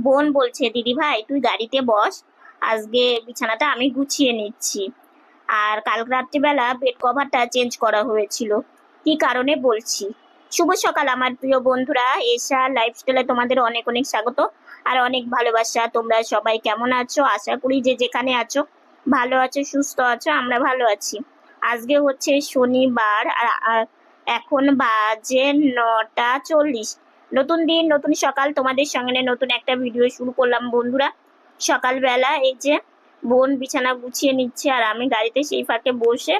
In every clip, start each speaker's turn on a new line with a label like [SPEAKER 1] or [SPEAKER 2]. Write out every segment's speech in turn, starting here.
[SPEAKER 1] বোন বলছে, দিদি ভাই, তুই গাড়িতে বস। আজকে বিছানাটা আমি গুছিয়ে নিচ্ছি। আর কাল রাত্রিবেলা বেড কভারটা চেঞ্জ করা হয়েছিল। কি কারণে বলছি? শুভ সকাল আমার প্রিয় বন্ধুরা। এশা লাইফস্টাইলে তোমাদের অনেক অনেক স্বাগত আর অনেক ভালোবাসা। তোমরা সবাই কেমন আছো? আশা করি যে যেখানে আছো, ভালো আছো, সুস্থ আছো, আমরা ভালো আছি। আজকে হচ্ছে শনিবার আর এখন বাজে নটা চল্লিশ। নতুন দিন, নতুন সকাল। তোমাদের সঙ্গে নতুন একটা ভিডিও শুরু করলাম, বন্ধুরা। সকালবেলা এই যে বোন বিছানা গুছিয়ে নিচ্ছে আর আমি গাড়িতে সেই ফাঁকে বসে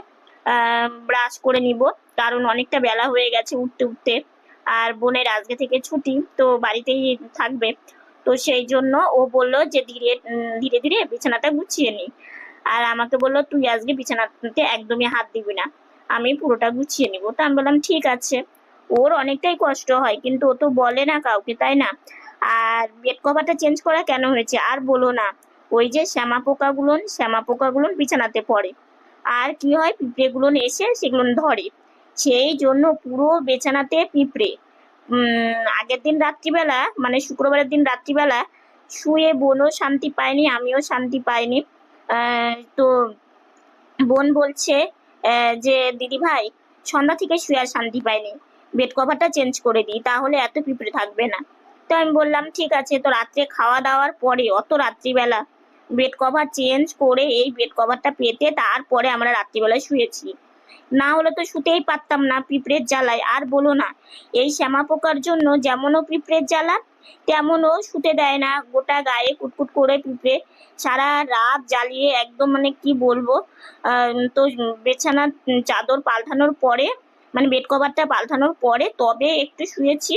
[SPEAKER 1] ব্রাশ করে নিব। কারণ অনেকটা বেলা হয়ে গেছে উঠতে উঠতে। আর বোনের আজকে থেকে ছুটি, তো বাড়িতেই থাকবে। তো সেই জন্য ও বলল যে, ধীরে ধীরে ধীরে বিছানাটা গুছিয়ে নি। আর আমাকে বলল, তুই আজকে বিছানাতে একদমই হাত দিবি না। আমি পুরোটা গুছিয়ে নিব। তো আমি বললাম, ঠিক আছে। ওর অনেকটাই কষ্ট হয়, কিন্তু ও তো বলে না কাউকে, তাই না? আর বেড কভারটা চেঞ্জ করা কেন হয়েছে? আর বলো না, ওই যে শ্যামা পোকাগুলো শ্যামা পোকাগুলো বিছানাতে পড়ে। আর কি হয় পিঁপড়েগুলো এসে সেগুলো ধরে। সেই জন্য পুরো বেছানাতে পিঁপড়ে। আগের দিন রাত্রিবেলা মানে শুক্রবারের দিন রাত্রিবেলা শুয়ে বোনও শান্তি পায়নি, আমিও শান্তি পাইনি। তো বোন বলছে যে দিদি ভাই সন্ধ্যা থেকে শুয়ে আর শান্তি পাইনি। বেড কভারটা চেঞ্জ করে দিই, তাহলে এত পিঁপড়ে থাকবে না। তো আমি বললাম, ঠিক আছে, তো রাত্রে খাওয়া দাওয়ার পরে, অত রাত্রিবেলা বেড কভার চেঞ্জ করে এই বেড কভারটা পেতে তারপরে আমরা রাত্রিবেলায় শুয়েছি। না হলে তো শুতেই পারতাম না পিঁপড়ের জ্বালায়। আর বলো না, এই শ্যামা পোকার জন্য যেমনও পিঁপড়ের জ্বালা, তেমনও শুতে দেয় না। গোটা গায়ে কুটকুট করে পিঁপড়ে সারা রাত জ্বালিয়ে একদম মানে কি বলব তো বিছানা চাদর পাল্টানোর পরে মানে বেড কভারটা পাল্টানোর পরে তবে একটু শুয়েছি।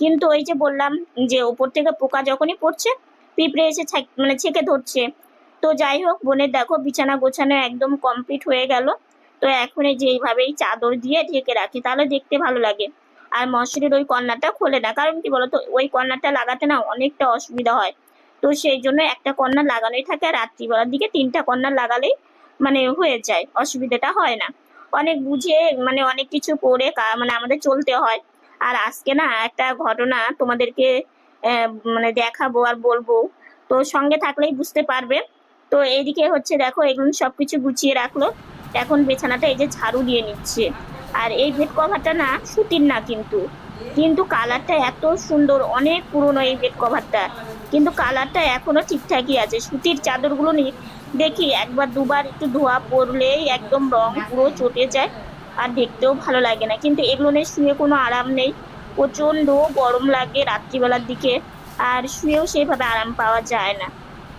[SPEAKER 1] কিন্তু ওই যে বললাম যে ওপর থেকে পোকা যখনই পড়ছে, পিঁপড়ে এসে মানে ছেঁকে ধরছে। তো যাই হোক, বোনের দেখো বিছানা গোছানো একদম কমপ্লিট হয়ে গেল। তো এখন এই যে চাদর দিয়ে ঢেকে রাখি, তাহলে দেখতে ভালো লাগে। আর মশারির ওই কর্নারটা খোলে না, কারণ কি বলতো, ওই কর্নারটা লাগাতে না অনেকটা অসুবিধা হয়। তো সেই জন্য একটা কর্নার লাগানোই থাকে, আর রাত্রিবেলার দিকে তিনটা কর্নার লাগালেই মানে হয়ে যায়, অসুবিধাটা হয় না। অনেক বুঝে মানে অনেক কিছু কা- মানে আমাদের চলতে হয়। আর আজকে না একটা ঘটনা তোমাদেরকে মানে দেখাবো আর বলব। তো সঙ্গে থাকলেই বুঝতে পারবে। তো এইদিকে হচ্ছে দেখো এগুলো সবকিছু গুছিয়ে রাখল। এখন বিছানাটা এই যে ঝাড়ু দিয়ে নিচ্ছে। আর এই বেড কভারটা না সুতির না কিন্তু। কিন্তু কালারটা এত সুন্দর, অনেক পুরনো এই বেড কভারটা কিন্তু কালারটা এখনও ঠিকঠাকই আছে। সুতির চাদরগুলো নিয়ে দেখি, একবার দুবার একটু ধোয়া পড়লেই একদম রং পুরো চটে যায় আর দেখতেও ভালো লাগে না। কিন্তু এগুলো নিয়ে শুয়ে কোনো আরাম নেই। প্রচণ্ড গরম লাগে রাত্রিবেলার দিকে আর শুয়েও সেভাবে আরাম পাওয়া যায় না।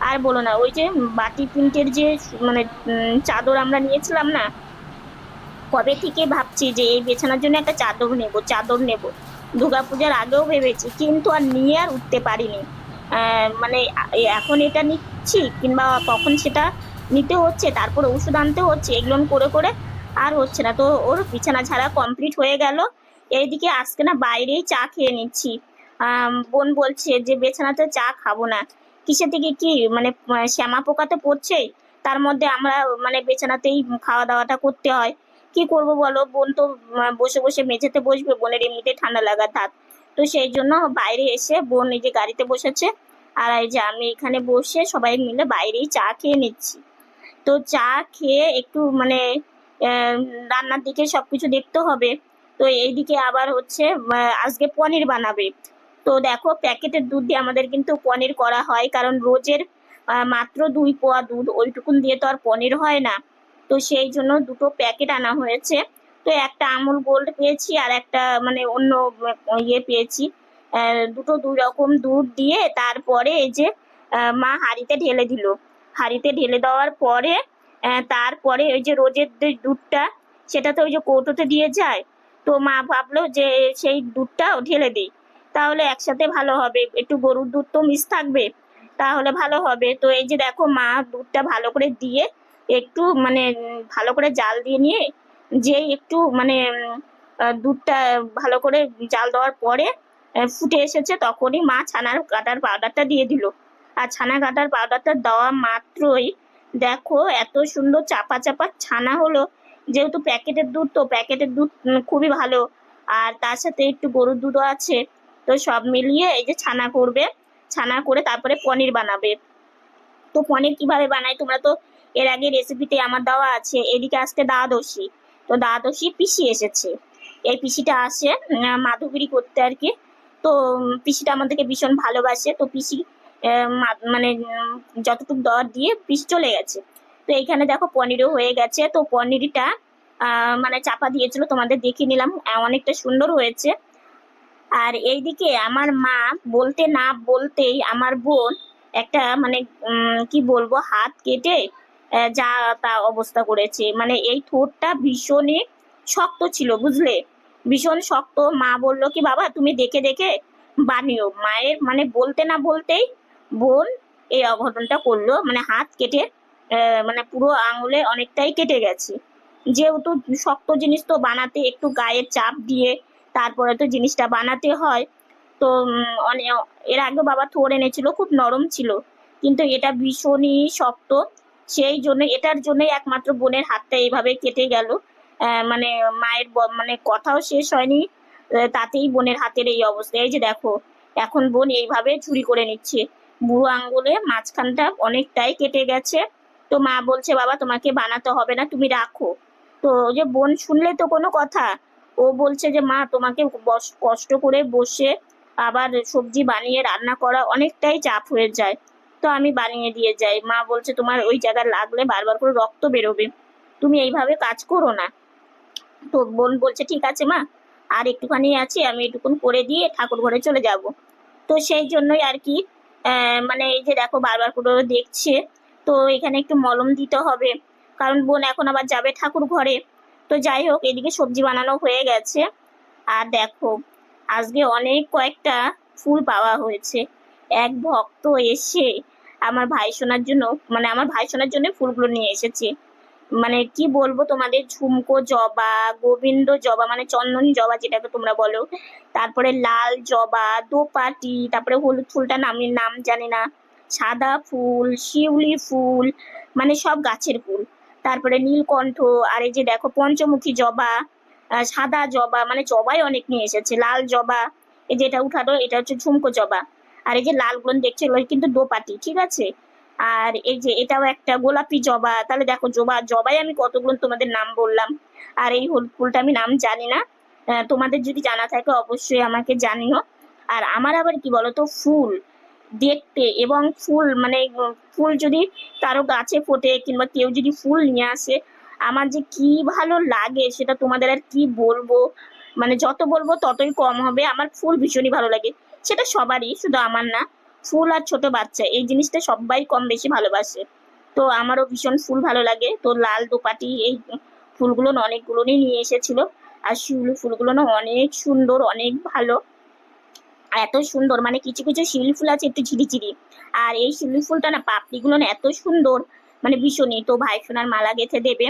[SPEAKER 1] আর বলো না, ওই যে বাটি প্রিন্টের যে মানে চাদর আমরা নিয়েছিলাম না, কবে থেকে ভাবছি যে এই বেছানার জন্য একটা চাদর নেব চাদর নেব। দুর্গাপূজার আগেও ভেবেছি, কিন্তু আর নিয়ে আর উঠতে পারিনি। মানে এখন এটা নিচ্ছি কিংবা কখন সেটা নিতে হচ্ছে, তারপরে ওষুধ আনতে হচ্ছে, এগুলো করে করে আর হচ্ছে না। তো ওর বিছানা ছাড়া কমপ্লিট হয়ে গেল। এইদিকে আজকে না বাইরেই চা খেয়ে নিচ্ছি। বোন বলছে যে, বিছানাতে চা খাব না। কিসে থেকে কি মানে শ্যামা পোকা তো পড়ছেই তার মধ্যে আমরা মানে বিছানাতেই খাওয়া দাওয়াটা করতে হয়। কি করব বলো? বোন তো বসে বসে মেঝেতে বসবে, বোনের এমনিতে ঠান্ডা লাগা থাক। তো সেই জন্য বাইরে এসে বোন এই যে গাড়িতে বসেছে, আর এই যে আমি এখানে বসে সবাই মিলে বাইরেই চা খেয়ে নিচ্ছি। তো চা খেয়ে একটু মানে রান্নার দিকে সবকিছু দেখতে হবে। তো এইদিকে আবার হচ্ছে আজকে পনির বানাবে। তো দেখো প্যাকেটের দুধ দিয়ে আমাদের কিন্তু পনির করা হয়, কারণ রোজের মাত্র দুই পোয়া দুধ, ওইটুকুন দিয়ে তো আর পনির হয় না। তো সেই জন্য দুটো প্যাকেট আনা হয়েছে। তো একটা আমুল গোল্ড পেয়েছি আর একটা মানে অন্য ইয়ে পেয়েছি। দুটো দুই রকম দুধ দিয়ে তারপরে এই যে মা হাঁড়িতে ঢেলে দিল। হাঁড়িতে ঢেলে দেওয়ার পরে তারপরে ওই যে রোজের দুধটা, সেটা তো ওই যে কৌটোতে দিয়ে যায়। তো মা ভাবলো যে সেই দুধটাও ঢেলে দিই। তাহলে একসাথে ভালো হবে। একটু গরুর দুধ তো মিস থাকবে। তাহলে ভালো হবে। তো এই যে দেখো মা দুধটা ভালো করে দিয়ে, একটু মানে ভালো করে জাল দিয়ে নিয়ে যে একটু মানে দুধটা ভালো করে জাল দেওয়ার পরে ফুটে এসেছে তখনই মা ছানার কাটার পাউডারটা দিয়ে দিল। আর ছানা কাটার পাউডারটা দেওয়া মাত্রই দেখো এত সুন্দর চাপা চাপা ছানা হলো। যেহেতু প্যাকেটের দুধ তো প্যাকেটের দুধ খুবই ভালো। আর তার সাথে একটু গরুর দুধও আছে। তো সব মিলিয়ে এই যে ছানা করবে, ছানা করে তারপরে পনির বানাবে। তো পনির কীভাবে বানায় তোমরা তো এর আগে রেসিপিতে আমার দেওয়া আছে। এদিকে আসতে দ্বাদশী। তো দ্বাদশী পিসি এসেছে। এই পিসিটা আসে উম, মাধুগিরি করতে আর কি। তো পিসিটা আমাদেরকে ভীষণ ভালোবাসে। তো পিসি মানে যতটুকু দর দিয়ে পিস চলে গেছে। তো এইখানে দেখো পনিরও হয়ে গেছে। তো পনিরটা মানে চাপা দিয়েছিল তোমাদের দেখিয়ে নিলাম। অনেকটা সুন্দর হয়েছে। আর এইদিকে আমার মা বলতে না বলতেই আমার বোন একটা মানে কি বলব হাত কেটে যা তা অবস্থা করেছে। মানে এই ঠোঁটটা ভীষণই শক্ত ছিল, বুঝলে? ভীষণ শক্ত। মা বলল, কি বাবা, তুমি দেখে দেখে বানিও। মায়ের মানে বলতে না বলতেই বোন এই অঘটনটা করল। মানে হাত কেটে মানে পুরো আঙুলে অনেকটাই কেটে গেছে। যেহেতু শক্ত জিনিস তো বানাতে একটু গায়ে চাপ দিয়ে তারপরে তো জিনিসটা বানাতে হয়। তো এর আগে বাবা থোর এনেছিল, খুব নরম ছিল। কিন্তু এটা ভীষণই শক্ত। সেই জন্য, এটার জন্যই একমাত্র বোনের হাতটা এইভাবে কেটে গেল। মানে মায়ের মানে কথাও শেষ হয়নি। তাতেই বোনের হাতের এই অবস্থা। এই যে দেখো, এখন বোন এইভাবে চুরি করে নিচ্ছে। বুড়ো আঙ্গুলে মাঝখানটা অনেকটাই কেটে গেছে। তো মা বলছে, বাবা, তোমাকে বানাতে হবে না, তুমি রাখো। তো যে বোন শুনলে তো কোনো কথা। ও বলছে যে, মা, তোমাকে কষ্ট করে বসে আবার সবজি বানিয়ে রান্না করা অনেকটাই চাপ হয়ে যায়। তো আমি বানিয়ে দিয়ে যাই। মা বলছে, তোমার ওই জায়গায় লাগলে বারবার করে রক্ত বেরোবে। তুমি এইভাবে কাজ করো না। তো বোন বলছে, ঠিক আছে মা, আর একটুখানি আছে, আমি এটুকুন করে দিয়ে ঠাকুর ঘরে চলে যাব। তো সেই জন্যই আর কি মানে এই যে দেখো বারবার করে দেখছে, তো এখানে একটু মলম দিতে হবে। কারণ বোন এখন আবার যাবে ঠাকুর ঘরে। তো যাই হোক, এদিকে সবজি বানানো হয়ে গেছে। আর দেখো, আজকে অনেক কয়েকটা ফুল পাওয়া হয়েছে। এক ভক্ত এসে আমার ভাই সোনার জন্য মানে আমার ভাই সোনার জন্য ফুলগুলো নিয়ে এসেছে। মানে কি বলব তোমাদের, ঝুমকো জবা, গোবিন্দ জবা মানে চন্দনী জবা যেটাকে তোমরা বলো, তারপরে লাল জবা, দোপাটি, তারপরে হলুদ ফুলটা নামের নাম জানি না, সাদা ফুল, শিউলি ফুল মানে সব গাছের ফুল। তারপরে নীলকণ্ঠ, আর এই যে দেখো পঞ্চমুখী জবা সাদা জবা মানে জবাই অনেক নিয়ে এসেছে, লাল জবা, এই যে এটা উঠালো এটা হচ্ছে ঝুমকো জবা। আর এই যে লালগুলো দেখছে, এগুলো কিন্তু দোপাটি ঠিক আছে? আর এই যে এটাও একটা গোলাপি জবা, তাহলে দেখো জবা জবাই আমি কতগুলো তোমাদের নাম বললাম। আর এই হলুদ ফুলটা আমি নাম জানি না। তোমাদের যদি জানা থাকে অবশ্যই আমাকে জানিও। আর আমার আবার কি বলতো, ফুল দেখতে এবং ফুল মানে ফুল যদি কারও গাছে ফোটে কিংবা কেউ যদি ফুল নিয়ে আসে, আমার যে কি ভালো লাগে সেটা তোমাদের আর কি বলব? মানে যত বলব ততই কম হবে, আমার ফুল ভীষণই ভালো লাগে। সেটা সবারই, শুধু আমার না, ফুল আর ছোট বাচ্চা, এই জিনিসটা সবাই কম বেশি ভালোবাসে। তো আমারও ভীষণ ফুল ভালো লাগে। তো লাল দোপাটি, এই ফুলগুলো অনেকগুলো নিয়ে এসেছিল। আর শিউলি ফুলগুলো না অনেক সুন্দর, অনেক ভালো। এত সুন্দর মানে কিছু কিছু শিউলি ফুল আছে একটু ঝিরিঝিরি। আর এই শিউলি ফুলটা না পাপড়িগুলো না এত সুন্দর মানে ভীষণই। তো ভাই সোনার মালা গেঁথে দেবে।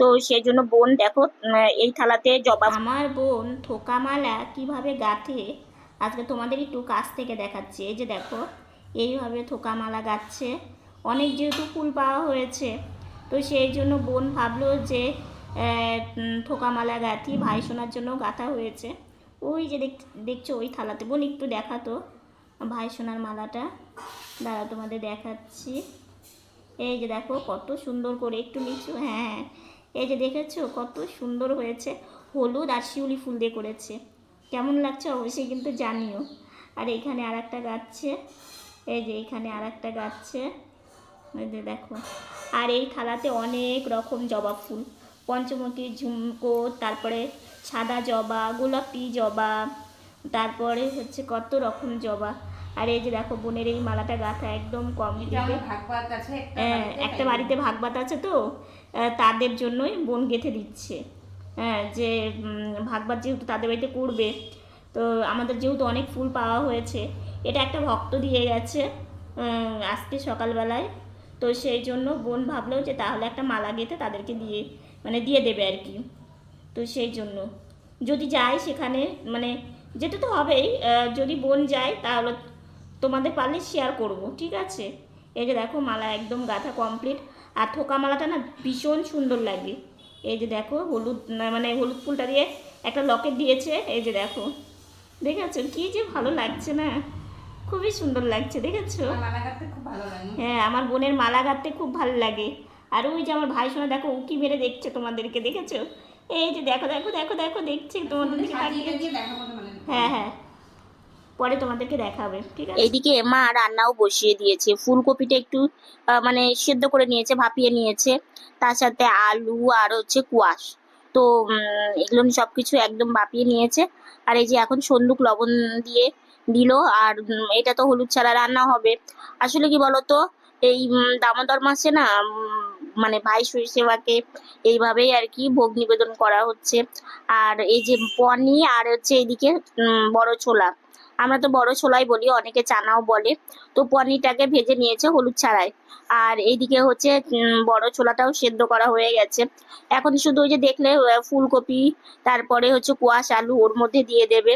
[SPEAKER 1] তো সেই জন্য বোন দেখো এই থালাতে জবা আমার বোন থোকা মালা কীভাবে গাঁথে আজকে তোমাদের একটু কাছ থেকে দেখাচ্ছি। এই যে দেখো এইভাবে থোকা মালা গাচ্ছে। অনেক যেহেতু ফুল পাওয়া হয়েছে তো সেই জন্য বোন ভাবলো যে আহ, উম, থোকা মালা গাঁথি ভাই সোনার জন্য গাঁথা হয়েছে। ওই যে দেখ দেখছ ওই থালাতে। বোন একটু দেখাতো ভাই সোনার মালাটা। দাঁড়া তোমাদের দেখাচ্ছি। এই যে দেখো কত সুন্দর করে একটু নিচু হ্যাঁ। এই যে দেখেছ কত সুন্দর হয়েছে। হলুদ আর শিউলি ফুল দিয়ে করেছে। কেমন লাগছে অবশ্যই কিন্তু জানিও। আর এইখানে আর একটা গাচ্ছে এই যে এইখানে আর একটা গাচ্ছে এই যে দেখো। আর এই থালাতে অনেক রকম জবা ফুল পঞ্চমুখী ঝুমকো তারপরে সাদা জবা গোলাপি জবা তারপরে হচ্ছে কত রকম জবা। আর এই যে দেখো বোনের এই মালাটা গাঁথা একদম কম
[SPEAKER 2] একটা
[SPEAKER 1] হ্যাঁ, একটা বাড়িতে ভাগবাত আছে তো তাদের জন্যই বোন গেঁথে দিচ্ছে। হ্যাঁ যে উম, ভাগবাত যেহেতু তাদের বাড়িতে করবে তো আমাদের যেহেতু অনেক ফুল পাওয়া হয়েছে এটা একটা ভক্ত দিয়ে গেছে আজকে সকালবেলায়। তো সেই জন্য বোন ভাবলো যে তাহলে একটা মালা গেঁথে তাদেরকে দিয়ে মানে দিয়ে দেবে আর কি। তো সেই জন্য। যদি যাই সেখানে মানে যেতে তো হবেই যদি বোন যায় তাহলে তোমাদের পারলে শেয়ার করব ঠিক আছে? এই যে দেখো মালা একদম গাঁথা কমপ্লিট আর থোকা মালাটা না ভীষণ সুন্দর লাগে। এই যে দেখো হলুদ মানে হলুদ ফুলটা দিয়ে একটা লকেট দিয়েছে। এই যে দেখো দেখেছ? কি যে ভালো লাগছে না? খুবই সুন্দর লাগছে দেখেছ? হ্যাঁ আমার বোনের মালা গাঁথতে খুব ভালো লাগে। আর ওই যে আমার ভাই শোনা দেখো উকি মেরে দেখছে তোমাদেরকে দেখেছ? এই যে দেখো দেখো দেখো দেখো দেখছে তোমাদের। হ্যাঁ হ্যাঁ। পরে তোমাদেরকে দেখাবে, ঠিক আছে? এইদিকে মা রান্নাও বসিয়ে দিয়েছে। ফুলকপিটা একটু মানে সেদ্ধ করে নিয়েছে, ভাপিয়ে নিয়েছে। তার সাথে আলু আর হচ্ছে কুয়াশ। তো এগুলো সব কিছু একদম ভাপিয়ে নিয়েছে। আর এই যে এখন সন্দুক লবণ দিয়ে দিল, আর এটা তো হলুদ ছাড়া রান্না হবে। আসলে কি বলতো, এই দামোদর মাসে না মানে ভাই সেবাকে এইভাবেই আর কি ভোগ নিবেদন করা হচ্ছে। আর এই যে পনি আর হচ্ছে এইদিকে বড় ছোলা। আমরা তো বড় ছোলাই বলি, অনেকে চানাও বলে। তো পনিরটাকে ভেজে নিয়েছে হলুদ ছাড়াই। আর এইদিকে হচ্ছে বড় ছোলাটাও সেদ্ধ করা হয়ে গেছে। এখন শুধু ওই যে দেখলে ফুলকপি, তারপরে হচ্ছে কোয়াশ আলু ওর মধ্যে দিয়ে দেবে।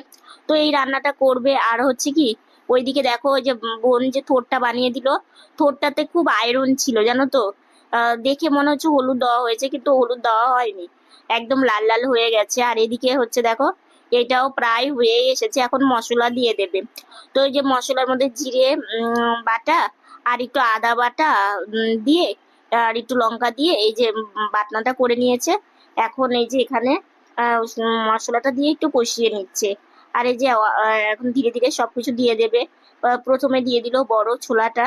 [SPEAKER 1] তো এই রান্নাটা করবে আর হচ্ছে কি, ওইদিকে দেখো ওই যে বোন যে থোরটা বানিয়ে দিল, থোরটাতে খুব আয়রন ছিল, জানো তো? দেখে মনে হচ্ছে হলুদ দেওয়া হয়েছে, কিন্তু হলুদ দেওয়া হয়নি। একদম লাল লাল হয়ে গেছে। আর এদিকে হচ্ছে দেখো এটাও প্রায় হয়ে এসেছে, এখন মশলা দিয়ে দেবে। তো এই যে মশলার মধ্যে জিরে বাটা আর একটু আদা বাটা দিয়ে, আর একটু লঙ্কা দিয়ে এই যে বাটনাটা করে নিয়েছে, এখন এই যে এখানে মশলাটা দিয়ে একটু কষিয়ে নিচ্ছে। আর এই যে এখন ধীরে ধীরে সবকিছু দিয়ে দেবে। প্রথমে দিয়ে দিল বড় ছোলাটা,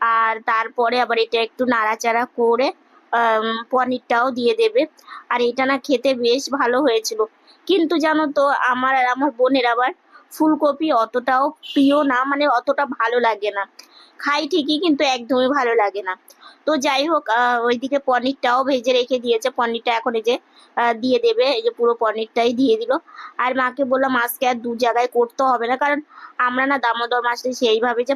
[SPEAKER 1] আর তারপরে আবার এটা একটু নাড়াচাড়া করে পনিরটাও দিয়ে দেবে। আর এটা না খেতে বেশ ভালো হয়েছিল। কিন্তু জানো তো আমার আর আমার বোনের আবার ফুলকপি অতটাও প্রিয় না মানে অতটা ভালো লাগে না। খাই ঠিকই কিন্তু একদমই ভালো লাগে না। তো যাই হোক ওইদিকে পনিরটাও ভেজে রেখে দিয়েছে। পনিরটা এখন এই যে দিয়ে দেবে। এই যে পুরো পনিরটাই দিয়ে দিল। আর মাকে বললাম আজকে আর দু জায়গায় করতে হবে না কারণ আমরা না দামোদর মাসে সেইভাবে যে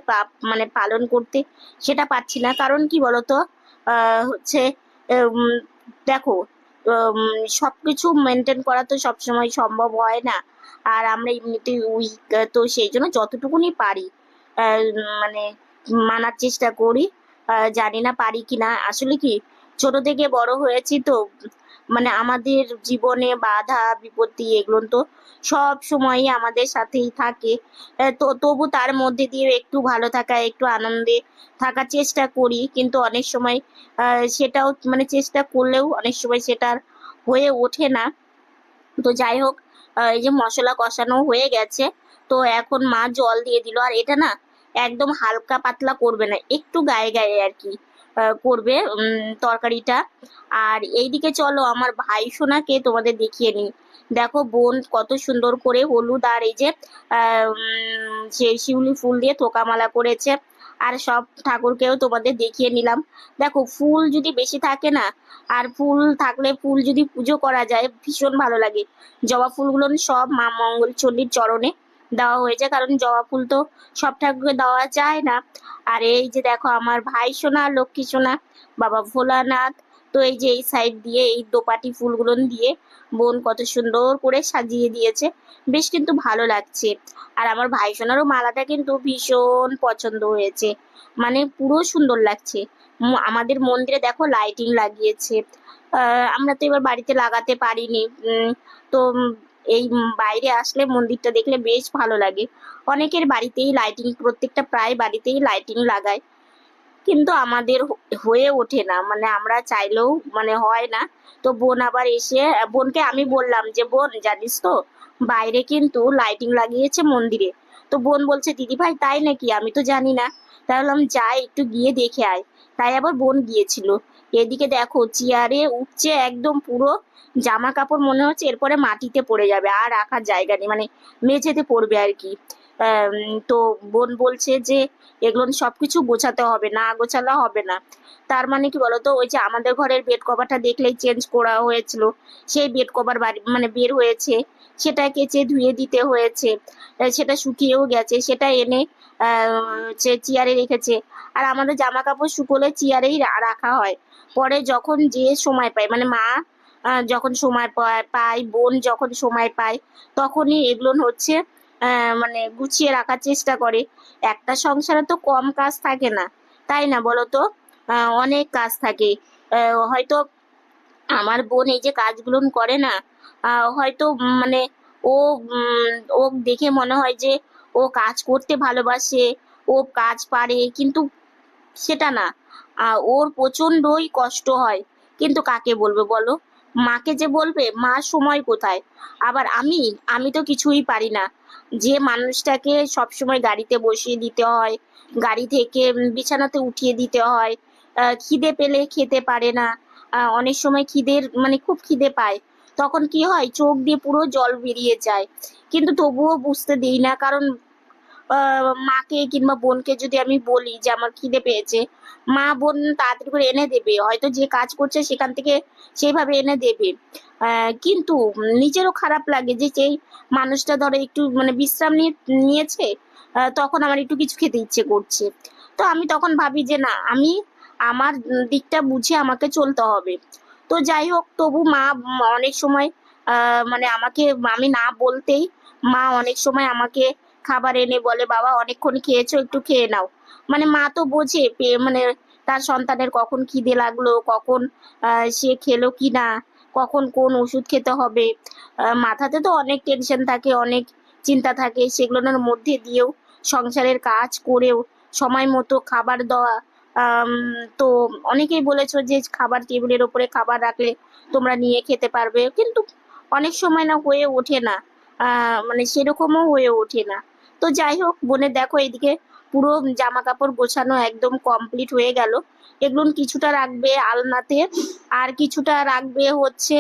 [SPEAKER 1] মানে পালন করতে সেটা পারছি না। কারণ কি বলতো আহ, হচ্ছে দেখো সব কিছু মেনটেন করা তো সবসময় সম্ভব হয় না। আর আমরা এমনিতেই উইক তো সেই জন্য যতটুকুনি পারি মানে মানার চেষ্টা করি। জানি না পারি কি না আসলে কি ছোট থেকে বড় হয়েছি তো মানে আমাদের জীবনে বাধা, বিপত্তি এগুলো তো সব সময়ই আমাদের সাথেই থাকে। তো তবু তার মধ্যে দিয়ে একটু ভালো থাকা, একটু আনন্দে থাকার চেষ্টা করি। কিন্তু অনেক সময় সেটাও মানে চেষ্টা করলেও অনেক সময় সেটা হয়ে ওঠে না। তো যাই হোক এই যে মশলা কষানো হয়ে গেছে। তো এখন মা জল দিয়ে দিল। আর এটা না একদম হালকা পাতলা করবে না, একটু গায়ে গায়ে আর কি। করবে তরকারিটা। আর এইদিকে চলো আমার ভাই সোনাকে তোমাদের দেখিয়ে নিই। দেখো বোন কত সুন্দর করে হলুদ আর এই যে আহ, উম, সে শিউলি ফুল দিয়ে থোকামালা করেছে। আর সব ঠাকুরকেও তোমাদের দেখিয়ে নিলাম। দেখো ফুল যদি বেশি থাকে না আর ফুল থাকলে ফুল যদি পুজো করা যায় ভীষণ ভালো লাগে। জবা ফুলগুলো সব মা মঙ্গলচণ্ডীর চরণে। দেওয়া হয়েছে, কারণ জবা ফুল তো সব ঠাকুরকে দেওয়া যায় না। আর এই যে দেখো, আমার ভাই সোনা, লক্ষ্মী সোনা, বাবা ভোলানাথ, তো এই যে এই সাইড দিয়ে এই দোপাটি ফুলগুলো দিয়ে বোন কত সুন্দর করে সাজিয়ে দিয়েছে, বেশ কিন্তু ভালো লাগছে। আর আমার ভাই সোনারও মালাটা কিন্তু ভীষণ পছন্দ হয়েছে মানে পুরো সুন্দর লাগছে। আমাদের মন্দিরে দেখো লাইটিং লাগিয়েছে। আমরা তো এবার বাড়িতে লাগাতে পারিনি তো এই বাইরে আসলে মন্দিরটা দেখলে বেশ ভালো লাগে। অনেকের বাড়িতেই লাইটিং প্রত্যেকটা প্রায় বাড়িতেই লাইটিং লাগায়। কিন্তু আমাদের হয়ে ওঠে না। মানে আমরা চাইলেও মানে হয় না। তো বোন আবার এসে, বোনকে আমি বললাম যে, বোন, জানিস তো? বাইরে কিন্তু লাইটিং লাগিয়েছে মন্দিরে। তো বোন বলছে দিদি ভাই তাই নাকি? আমি তো জানি না। তাই বললাম যাই একটু গিয়ে দেখে আয়। তাই আবার বোন গিয়েছিল। এদিকে দেখো চেয়ারে উঠছে একদম পুরো জামা কাপড় মনে হচ্ছে এরপরে মাটিতে পড়ে যাবে আর রাখার জায়গা নেই মানে মেঝেতে পড়বে আর কি। আম, তো বোন বলছে যে এগুলো সবকিছু গোছাতে হবে না গোছালে হবে না। তার মানে কি বলতো ওই যে আমাদের ঘরের বেড কভারটা দেখলেই চেঞ্জ করা হয়েছিল। সেই বেড কভার বাড়ি মানে বের হয়েছে। সেটা কেচে ধুয়ে দিতে হয়েছে সেটা শুকিয়েও গেছে, সেটা এনে চেয়ারে রেখেছে। আর আমাদের জামা কাপড় শুকোলে চেয়ারেই রাখা হয়। পরে যখন যে সময় পায় মানে মা যখন সময় পায় পায়, বোন যখন সময় পায়, তখনই এগুলো হচ্ছে মানে গুছিয়ে রাখার চেষ্টা করে। একটা সংসারে তো কম কাজ থাকে না, তাই না বলো তো অনেক কাজ থাকে। হয়তো আমার বোন এই যে কাজগুলো করে না হয়তো মানে ও ও দেখে মনে হয় যে ও কাজ করতে ভালোবাসে, ও কাজ পারে, কিন্তু সেটা না। ওর প্রচন্ডই কষ্ট হয়। কিন্তু কাকে বলবে বলো? মাকে যে বলবে, মা সময় কোথায়? আবার আমি আমি তো কিছুই পারি না। যে মানুষটাকে সবসময় গাড়িতে বসিয়ে দিতে হয়, গাড়ি থেকে বিছানাতে উঠিয়ে দিতে হয় খিদে পেলে খেতে পারে না। অনেক সময় খিদের মানে খুব খিদে পায়। তখন কি হয়? চোখ দিয়ে পুরো জল বেরিয়ে যায়। কিন্তু তবুও বুঝতে দিই না, কারণ মাকে কিংবা বোনকে যদি আমি বলি যে আমার খিদে পেয়েছে, মা, বোন তাড়াতাড়ি করে এনে দেবে। হয়তো যে কাজ করছে সেখান থেকে সেইভাবে এনে দেবে। কিন্তু নিজেরও খারাপ লাগে যে সেই মানুষটা ধরো একটু মানে বিশ্রাম নিয়ে নিয়েছে তখন আমার একটু কিছু খেতে ইচ্ছে করছে। তো আমি তখন ভাবি যে না, আমি আমার দিকটা বুঝে আমাকে চলতে হবে। তো যাই হোক, তবু মা অনেক সময় মানে আমাকে, আমি না বলতেই মা অনেক সময় আমাকে খাবার এনে বলে, বাবা, অনেকক্ষণ খেয়েছো, একটু খেয়ে নাও। মানে মা তো বোঝে মানে তার সন্তানের কখন খিদে লাগল, কখন সে খেলো কি না কখন কোন ওষুধ খেতে হবে। মাথাতে তো অনেক টেনশন থাকে, অনেক চিন্তা থাকে, সেগুলোর মধ্যে দিয়েও সংসারের কাজ করেও সময় মতো খাবার দেওয়া তো অনেকেই বলেছ যে খাবার টেবিলের ওপরে খাবার রাখলে তোমরা নিয়ে খেতে পারবে, কিন্তু অনেক সময় না হয়ে ওঠে না। মানে সেরকমও হয়ে ওঠে না। তো যাই হোক, বোনে দেখো এদিকে পুরো জামা কাপড় গোছানো একদম কমপ্লিট হয়ে গেল। এগুলো কিছুটা রাখবে আলনাতে, আর কিছুটা রাখবে হচ্ছে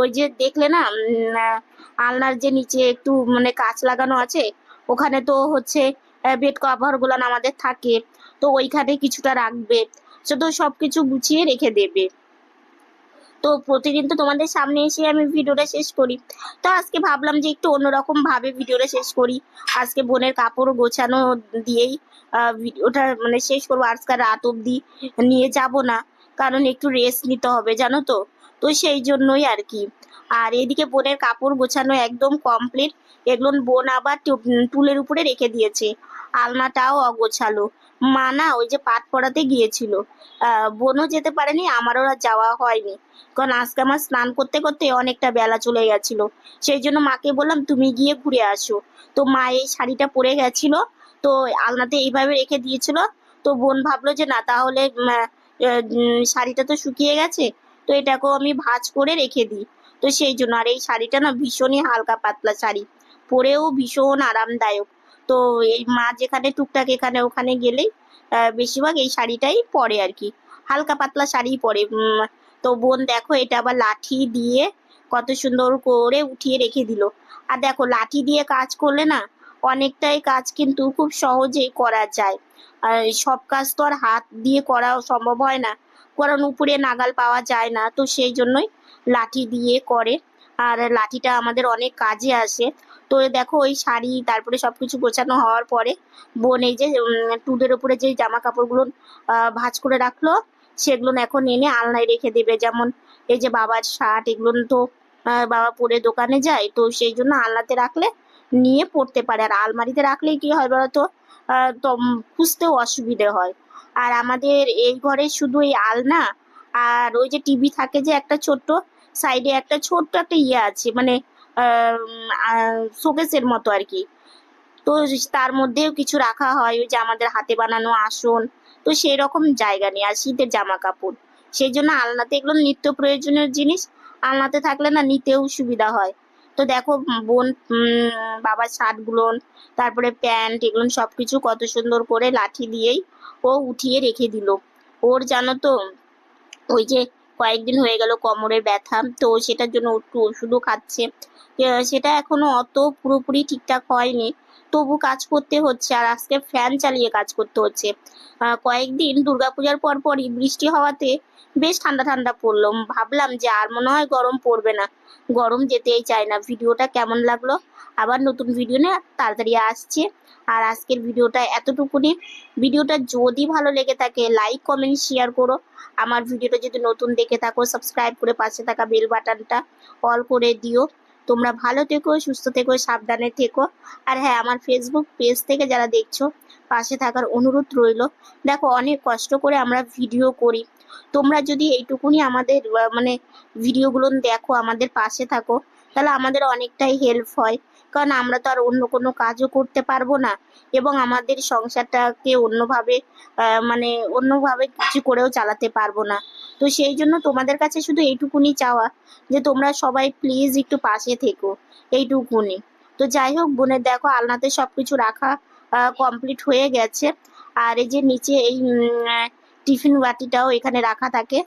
[SPEAKER 1] ওই যে দেখলে না আলনার যে নিচে একটু মানে কাঁচ লাগানো আছে, ওখানে তো হচ্ছে বেড কভারগুলো আমাদের থাকে। তো ওইখানে কিছুটা রাখবে। শুধু সবকিছু গুছিয়ে রেখে দেবে। তো প্রতিদিন তো তোমাদের সামনে এসে আমি ভিডিওটা শেষ করি। তো আজকে ভাবলাম যে একটু অন্যরকম ভাবে ভিডিওটা শেষ করি। আজকে বোনের কাপড় গোছানো দিয়েই ভিডিওটা মানে শেষ করব। আজকে রাত অবধি নিয়ে যাব না। কারণ একটু রেস্ট নিতে হবে, জানো তো? তো সেই জন্যই আর কি। আর এদিকে বোনের কাপড় গোছানো একদম কমপ্লিট এগুলো বোন আবার টুলের উপরে রেখে দিয়েছে। আলনাটাও অগোছালো। মা না ওই যে পাট পড়াতে গিয়েছিল। বোনও যেতে পারেনি, আমারও আর যাওয়া হয়নি। কারণ আজকে আমার স্নান করতে করতে অনেকটা বেলা চলে গেছিল। সেই জন্য মাকে বললাম, তুমি গিয়ে ঘুরে আসো। তো মা এই শাড়িটা পরে গেছিল, তো আলনাতে এইভাবে রেখে দিয়েছিল। তো বোন ভাবলো যে, না, তাহলে শাড়িটা তো শুকিয়ে গেছে, তো এটাকেও আমি ভাঁজ করে রেখে দিই। তো সেই জন্য। আর এই শাড়িটা না ভীষণই হালকা পাতলা শাড়ি। পরেও ভীষণ আরামদায়ক। তো এই মা যেখানে টুকটাক এখানে ওখানে গেলেই বেশিরভাগ এই শাড়িটাই পরে আর কি। হালকা পাতলা শাড়ি পরে। তো বোন দেখো এটা আবার লাঠি দিয়ে কত সুন্দর করে উঠিয়ে রেখে দিল। আর দেখো লাঠি দিয়ে কাজ করলে না অনেকটাই কাজ কিন্তু খুব সহজেই করা যায়। আর সব কাজ তো আর হাত দিয়ে করা সম্ভব হয় না। কারণ উপরে নাগাল পাওয়া যায় না। তো সেই জন্যই লাঠি দিয়ে করে। আর লাঠিটা আমাদের অনেক কাজে আসে। তো দেখো ওই শাড়ি তারপরে সবকিছু গোছানো হওয়ার পরে বোন এই যে উম, টুলের উপরে যে জামা কাপড়গুলো ভাঁজ করে রাখল সেগুলো এখন এনে আলনায় রেখে দেবে। যেমন এই যে বাবার শার্ট এগুলো তো বাবা পরে দোকানে যায় তো সেই জন্য আলনাতে রাখলে নিয়ে পড়তে পারে। আর আলমারিতে রাখলে কি হয় বলতো? খুঁজতেও অসুবিধে হয়। আর আমাদের এই ঘরে শুধু এই আলনা আর ওই যে টিভি থাকে যে একটা ছোট্ট সাইডে একটা ছোট্ট একটা ইয়ে আছে মানে শোকেসের মতো আর কি। তো তার মধ্যেও কিছু রাখা হয়, ওই যে আমাদের হাতে বানানো আসন। তো সেই রকম জায়গা নেই, আর শীতের জামা কাপড় সেই জন্য আলনাতে এগুলো নিত্য প্রয়োজনীয় জিনিস, আলনাতে থাকলে না নিতেও সুবিধা হয়। তো দেখো, বোন বাবার শার্টগুলো তারপরে প্যান্ট, এগুলো সবকিছু কত সুন্দর করে লাঠি দিয়েই ও উঠিয়ে রেখে দিল। ওর জানো তো ওই যে কয়েকদিন হয়ে গেল কোমরের ব্যথা, তো সেটার জন্য একটু ওষুধও খাচ্ছে। সেটা এখনও অত পুরোপুরি ঠিকঠাক হয়নি। তবু কাজ করতে হচ্ছে আর আজকে ফ্যান চালিয়ে কাজ করতে হচ্ছে। কয়েকদিন দুর্গাপূজার পর পরই বৃষ্টি হওয়াতে বেশ ঠান্ডা ঠান্ডা পড়ল। ভাবলাম যে আর মনে হয় গরম পড়বে না। গরম যেতেই চায় না। ভিডিওটা কেমন লাগল? আবার নতুন ভিডিও নিয়ে তাড়াতাড়ি আসছে। আর আজকের ভিডিওটা এতটুকুনি। ভিডিওটা যদি ভালো লেগে থাকে লাইক কমেন্ট শেয়ার করো। আমার ভিডিওটা যদি নতুন দেখে থাকো সাবস্ক্রাইব করে পাশে থাকা বেল বাটনটা অল করে দিও। তোমরা ভালো থেকো, সুস্থ থেকো, সাবধানে থেকো। আর হ্যাঁ আমার ফেসবুক পেজ থেকে যারা দেখছ, পাশে থাকার অনুরোধ রইল। দেখো, অনেক কষ্ট করে আমরা ভিডিও করি। তোমরা যদি এইটুকুনি আমাদের মানে ভিডিওগুলো দেখো, আমাদের পাশে থাকো, তাহলে আমাদের অনেকটাই হেল্প হয়। কারণ আমরা তো আর অন্য কোনো কাজও করতে পারব না। এবং আমাদের সংসারটাকে অন্যভাবে মানে অন্যভাবে কিছু করেও চালাতে পারব না। তো সেই জন্য তোমাদের কাছে শুধু এইটুকুনি চাওয়া, যে তোমরা সবাই প্লিজ একটু পাশে থেকো। এইটুকুনি। তো যাই হোক বোনের দেখো, আলনাতে সবকিছু রাখা কমপ্লিট হয়ে গেছে। আর এই যে নিচে এই টিফিন বাটিটাও এখানে রাখা থাকে।